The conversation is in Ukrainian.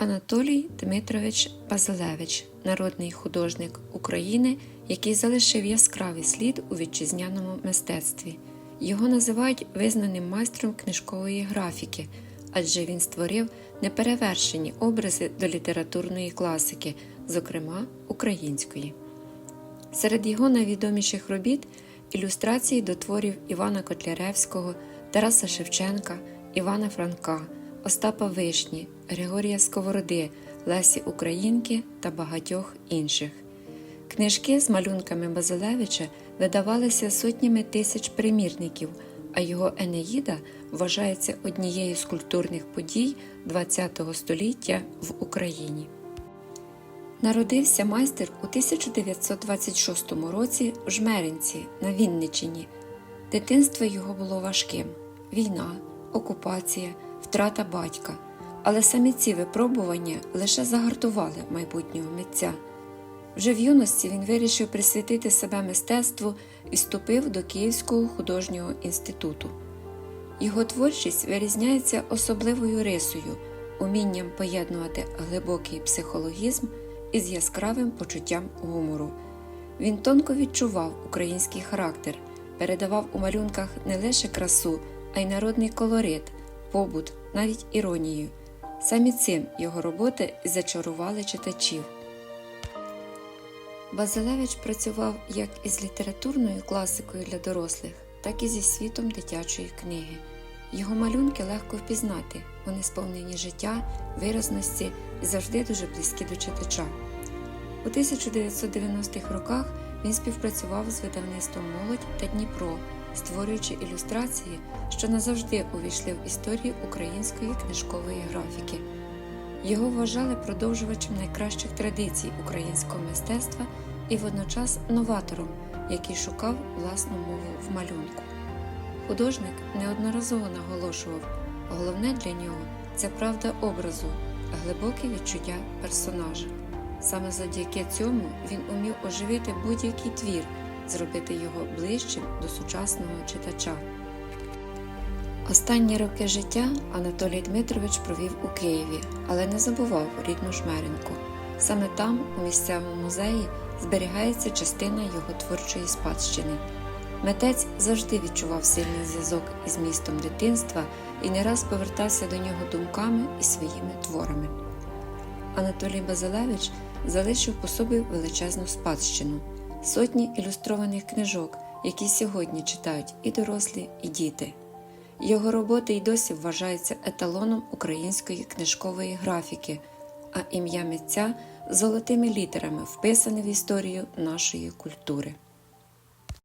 Анатолій Дмитрович Базилевич, народний художник України, який залишив яскравий слід у вітчизняному мистецтві. Його називають визнаним майстром книжкової графіки, адже він створив неперевершені образи до літературної класики, зокрема української. Серед його найвідоміших робіт ілюстрації до творів Івана Котляревського, Тараса Шевченка, Івана Франка, Остапа Вишні, Григорія Сковороди, Лесі Українки та багатьох інших. Книжки з малюнками Базилевича видавалися сотнями тисяч примірників, а його Енеїда вважається однією з культурних подій ХХ століття в Україні. Народився майстер у 1926 році в Жмеринці на Вінничині. Дитинство його було важким: війна, окупація, втрата батька. Але самі ці випробування лише загартували майбутнього митця. Вже в юності він вирішив присвятити себе мистецтву і вступив до Київського художнього інституту. Його творчість вирізняється особливою рисою, умінням поєднувати глибокий психологізм із яскравим почуттям гумору. Він тонко відчував український характер, передавав у малюнках не лише красу, а й народний колорит, побут, навіть іронію. Самі цим його роботи зачарували читачів. Базилевич працював як із літературною класикою для дорослих, так і зі світом дитячої книги. Його малюнки легко впізнати, вони сповнені життя, виразності і завжди дуже близькі до читача. У 1990-х роках він співпрацював з видавництвом Молодь та Дніпро, створюючи ілюстрації, що назавжди увійшли в історію української книжкової графіки. Його вважали продовжувачем найкращих традицій українського мистецтва і водночас новатором, який шукав власну мову в малюнку. Художник неодноразово наголошував, головне для нього це правда образу, глибоке відчуття персонажа. Саме завдяки цьому він умів оживити будь-який твір, зробити його ближчим до сучасного читача. Останні роки життя Анатолій Дмитрович провів у Києві, але не забував рідну Жмеринку. Саме там, у місцевому музеї, зберігається частина його творчої спадщини. Митець завжди відчував сильний зв'язок із містом дитинства і не раз повертався до нього думками і своїми творами. Анатолій Базилевич залишив по собі величезну спадщину, сотні ілюстрованих книжок, які сьогодні читають і дорослі, і діти. Його роботи й досі вважаються еталоном української книжкової графіки, а ім'я митця золотими літерами вписане в історію нашої культури.